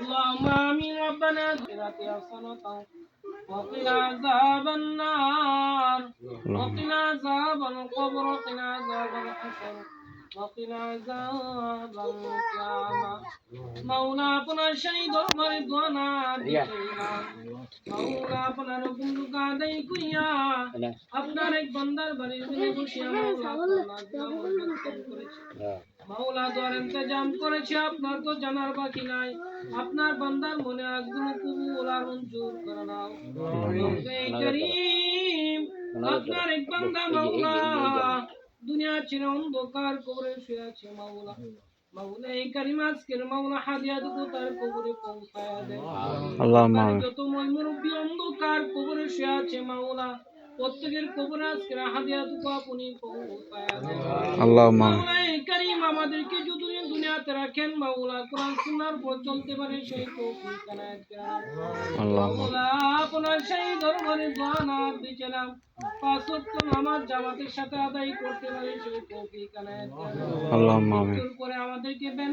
اللهم آمين ربنا وقنا عذاب النار وقنا عذاب القبر وقنا عذاب الحشر وقنا عذاب القيامة مولا أبنا شهيد عمر رضوانا مولا আপনার এক বাড়ির করেছে আপনার তো জানার বাকি নাই আপনার মনে আগুন কবুল মঞ্জুর করে আপনার এক মাওলা দুনিয়া চির অন্ধকার কবরে মাওলা মাওলা হাদিয়া তার কবরে পৌঁছায় দেয় আল্লাহ যত মই মুরব্বী কার কবরে সে আছে মাওলা। প্রত্যেকের কবর আজকে হাদিয়া দুপা পুনি আল্লাহ করিম আমাদেরকে যতদিন দুনিয়াতে রাখেন মাওলা কোরআন সুন্নাহর পর চলতে পারে সেই আপনার সেই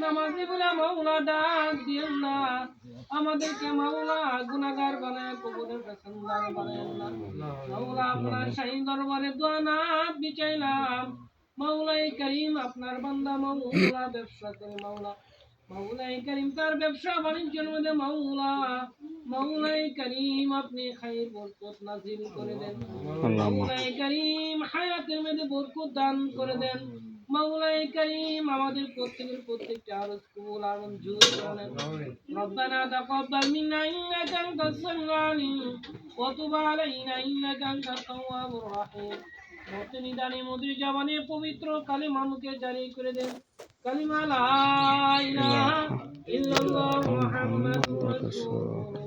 আমাদেরকে বলে মাওলা ডাক আমাদেরকে মাওলা বানায় কবরের মাওলা আপনার শাহী দরবারে বিচাইলাম মাওলাই করিম আপনার বান্দা মাওলা ব্যবসা করে মাওলা মাওলাই করিম তার ব্যবসা বাণিজ্যের মধ্যে মাওলা মাওলাই করিম আপনি খাইর বরকত নাজিল করে দেন। মাওলাই করিম হায়াতের মধ্যে বরকত দান করে দেন। মাওলাই করিম, আমাদের প্রত্যেকের প্রত্যেকটা ইন্নাকা আনতাস ওয়া তুব আলাইনা ইন্নাকা তাওয়াবুর মতে নিদানে মধুর জবানে পবিত্র কালী মুখে জারি করে দেন। কালিমা ইল্লাল্লাহ মুহাম্মাদুর রাসূলুল্লাহ।